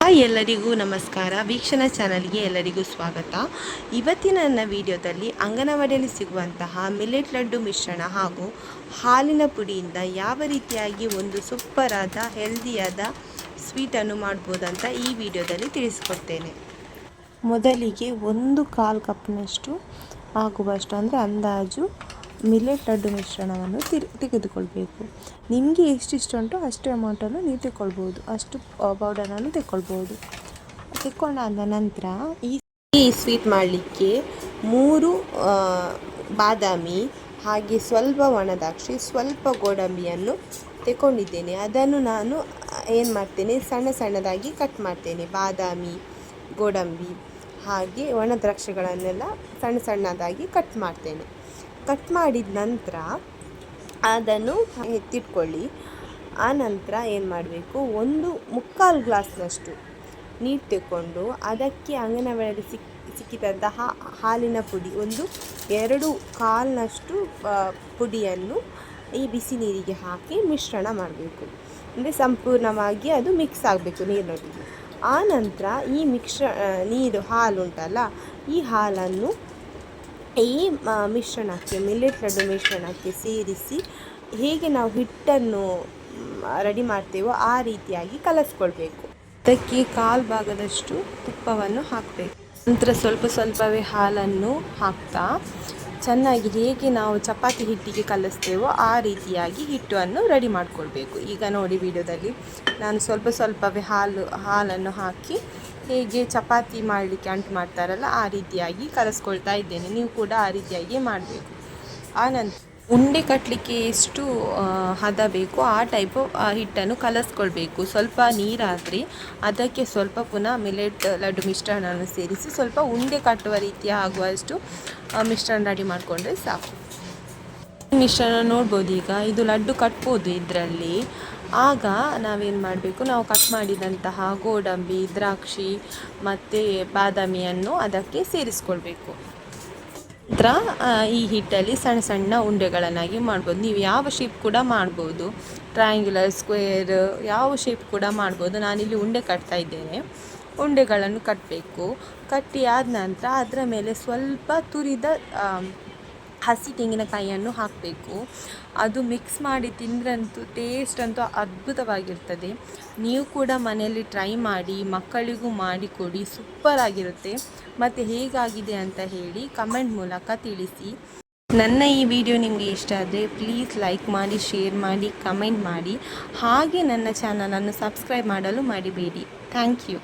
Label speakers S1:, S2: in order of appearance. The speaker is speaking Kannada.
S1: ಹಾಯ್ ಎಲ್ಲರಿಗೂ ನಮಸ್ಕಾರ. ವೀಕ್ಷಣ ಚಾನಲ್ಗೆ ಎಲ್ಲರಿಗೂ ಸ್ವಾಗತ. ಇವತ್ತಿನ ನನ್ನ ವಿಡಿಯೋದಲ್ಲಿ ಅಂಗನವಾಡಿಯಲ್ಲಿ ಸಿಗುವಂತಹ ಮಿಲೆಟ್ ಲಡ್ಡು ಮಿಶ್ರಣ ಹಾಗೂ ಹಾಲಿನ ಪುಡಿಯಿಂದ ಯಾವ ರೀತಿಯಾಗಿ ಒಂದು ಸೂಪರಾದ ಹೆಲ್ದಿಯಾದ ಸ್ವೀಟನ್ನು ಮಾಡ್ಬೋದಂತ ಈ ವಿಡಿಯೋದಲ್ಲಿ ತಿಳಿಸ್ಕೊಡ್ತೇನೆ. ಮೊದಲಿಗೆ ಒಂದು ಕಾಲು ಕಪ್ನಷ್ಟು ಆಗುವಷ್ಟು ಅಂದರೆ ಅಂದಾಜು ಮಿಲೆಟ್ ಲಡ್ಡು ಮಿಶ್ರಣವನ್ನು ತಿರ್, ತೆಗೆದುಕೊಳ್ಬೇಕು. ನಿಮಗೆ ಎಷ್ಟಿಷ್ಟ ಉಂಟೋ ಅಷ್ಟು ಅಮೌಂಟನ್ನು ನೀವು ತೆಕ್ಕೊಳ್ಬೋದು. ಅಷ್ಟು ಪೌಡರನ್ನು ತೆಕ್ಕೊಳ್ಬೋದು. ತೆಕ್ಕೊಂಡಾದ ನಂತರ ಈ ಸ್ವೀಟ್ ಮಾಡಲಿಕ್ಕೆ ಮೂರು ಬಾದಾಮಿ, ಹಾಗೆ ಸ್ವಲ್ಪ ಒಣದಾಕ್ಷಿ ಸ್ವಲ್ಪ ಗೋಡಂಬಿಯನ್ನು ತೆಕೊಂಡಿದ್ದೇನೆ ಅದನ್ನು ನಾನು ಏನು ಮಾಡ್ತೇನೆ, ಸಣ್ಣ ಸಣ್ಣದಾಗಿ ಕಟ್ ಮಾಡ್ತೇನೆ. ಬಾದಾಮಿ, ಗೋಡಂಬಿ ಹಾಗೆ ಒಣ ದ್ರಾಕ್ಷಿಗಳನ್ನೆಲ್ಲ ಸಣ್ಣ ಸಣ್ಣದಾಗಿ ಕಟ್ ಮಾಡ್ತೇನೆ. ಕಟ್ ಮಾಡಿದ ನಂತರ ಅದನ್ನು ಎತ್ತಿಟ್ಕೊಳ್ಳಿ ಆ ನಂತರ ಏನು ಮಾಡಬೇಕು? ಒಂದು ಮುಕ್ಕಾಲು ಗ್ಲಾಸ್ನಷ್ಟು ನೀರು ತೆಕ್ಕೊಂಡು ಅದಕ್ಕೆ ಅಂಗನವಾಡಿಯಲ್ಲಿ ಸಿಕ್, ಸಿಕ್ಕಿದಂತಹ ಹಾಲಿನ ಪುಡಿ, ಒಂದು ಎರಡು ಕಾಲಿನಷ್ಟು ಪುಡಿಯನ್ನು ಈ ಬಿಸಿ ನೀರಿಗೆ ಹಾಕಿ ಮಿಶ್ರಣ ಮಾಡಬೇಕು. ಅಂದರೆ ಸಂಪೂರ್ಣವಾಗಿ ಅದು ಮಿಕ್ಸ್ ಆಗಬೇಕು ನೀರಿನೊಟ್ಟಿಗೆ. ಆ ನಂತರ ಈ ಮಿಶ್ರ ನೀರು ಹಾಲು ಉಂಟಲ್ಲ, ಈ ಹಾಲನ್ನು ಈ ಮಿಶ್ರಣಕ್ಕೆ ಮಿಲ್ಲೆಟ್ ಲಡ್ಡು ಮಿಶ್ರಣಕ್ಕೆ ಸೇರಿಸಿ ಹೇಗೆ ನಾವು ಹಿಟ್ಟನ್ನು ರೆಡಿ ಮಾಡ್ತೇವೋ ಆ ರೀತಿಯಾಗಿ ಕಲಸ್ಕೊಳ್ಬೇಕು. ಅದಕ್ಕೆ ಕಾಲು ಭಾಗದಷ್ಟು ತುಪ್ಪವನ್ನು ಹಾಕಬೇಕು. ನಂತರ ಸ್ವಲ್ಪ ಸ್ವಲ್ಪವೇ ಹಾಲನ್ನು ಹಾಕ್ತಾ ಚೆನ್ನಾಗಿ ಹೇಗೆ ನಾವು ಚಪಾತಿ ಹಿಟ್ಟಿಗೆ ಕಲಿಸ್ತೇವೋ ಆ ರೀತಿಯಾಗಿ ಹಿಟ್ಟನ್ನು ರೆಡಿ ಮಾಡಿಕೊಳ್ಬೇಕು. ಈಗ ನೋಡಿ ವಿಡಿಯೋದಲ್ಲಿ ನಾನು ಸ್ವಲ್ಪ ಸ್ವಲ್ಪವೇ ಹಾಲು, ಹಾಲನ್ನು ಹಾಕಿ ಹೇಗೆ ಚಪಾತಿ ಮಾಡಲಿಕ್ಕೆ ಅಂಟು ಮಾಡ್ತಾರಲ್ಲ, ಆ ರೀತಿಯಾಗಿ ಕಲಸ್ಕೊಳ್ತಾ ಇದ್ದೇನೆ. ನೀವು ಕೂಡ ಆ ರೀತಿಯಾಗಿ ಮಾಡಬೇಕು. ಆನಂತರ ಉಂಡೆ ಕಟ್ಟಲಿಕ್ಕೆ ಎಷ್ಟು ಹದ ಬೇಕೋ ಆ ಟೈಪು ಹಿಟ್ಟನ್ನು ಕಲಸ್ಕೊಳ್ಬೇಕು. ಸ್ವಲ್ಪ ನೀರಾದರೆ ಅದಕ್ಕೆ ಸ್ವಲ್ಪ ಪುನಃ ಮಿಲೆಟ್ ಲಡ್ಡು ಮಿಶ್ರಣವನ್ನು ಸೇರಿಸಿ ಸ್ವಲ್ಪ ಉಂಡೆ ಕಟ್ಟುವ ರೀತಿಯ ಆಗುವಷ್ಟು ಮಿಶ್ರಣ ರೆಡಿ ಮಾಡಿಕೊಂಡ್ರೆ ಸಾಕು. ಮಿಶ್ರಣ ನೋಡ್ಬೋದು ಈಗ. ಇದು ಲಡ್ಡು ಕಟ್ಬೋದು ಇದರಲ್ಲಿ. ಆಗ ನಾವೇನು ಮಾಡಬೇಕು? ನಾವು ಕಟ್ ಮಾಡಿದಂತಹ ಗೋಡಂಬಿ, ದ್ರಾಕ್ಷಿ ಮತ್ತು ಬಾದಾಮಿಯನ್ನು ಅದಕ್ಕೆ ಸೇರಿಸ್ಕೊಳ್ಬೇಕು. ನಂತರ ಈ ಹಿಟ್ಟಲ್ಲಿ ಸಣ್ಣ ಸಣ್ಣ ಉಂಡೆಗಳನ್ನಾಗಿ ಮಾಡ್ಬೋದು. ನೀವು ಯಾವ ಶೇಪ್ ಕೂಡ ಮಾಡ್ಬೋದು. ಟ್ರಯಾಂಗ್ಯುಲರ್ ಸ್ಕ್ವೇರ್ ಯಾವ ಶೇಪ್ ಕೂಡ ಮಾಡ್ಬೋದು. ನಾನಿಲ್ಲಿ ಉಂಡೆ ಕಟ್ತಾ ಇದ್ದೇನೆ. ಉಂಡೆಗಳನ್ನು ಕಟ್ಟಬೇಕು ಕಟ್ಟಿ ಆದ ನಂತರ ಅದರ ಮೇಲೆ ಸ್ವಲ್ಪ ತುರಿದ ಹಸಿ ತೆಂಗಿನಕಾಯಿಯನ್ನು ಹಾಕಬೇಕು. ಅದು ಮಿಕ್ಸ್ ಮಾಡಿ ತಿಂದ್ರಂತೂ ಟೇಸ್ಟ್ ಅಂತೂ ಅದ್ಭುತವಾಗಿರ್ತದೆ. ನೀವು ಕೂಡ ಮನೆಯಲ್ಲಿ ಟ್ರೈ ಮಾಡಿ, ಮಕ್ಕಳಿಗೂ ಮಾಡಿಕೊಡಿ ಸೂಪರ್ ಆಗಿರುತ್ತೆ. ಮತ್ತು ಹೇಗಾಗಿದೆ ಅಂತ ಹೇಳಿ ಕಮೆಂಟ್ ಮೂಲಕ ತಿಳಿಸಿ. ನನ್ನ ಈ ವಿಡಿಯೋ ನಿಮಗೆ ಇಷ್ಟ ಆದರೆ ಪ್ಲೀಸ್ ಲೈಕ್ ಮಾಡಿ ಶೇರ್ ಮಾಡಿ ಕಮೆಂಟ್ ಮಾಡಿ. ಹಾಗೆ ನನ್ನ ಚಾನಲನ್ನು ಸಬ್ಸ್ಕ್ರೈಬ್ ಮಾಡಲು ಮಾಡಿಬೇಡಿ ಥ್ಯಾಂಕ್ ಯು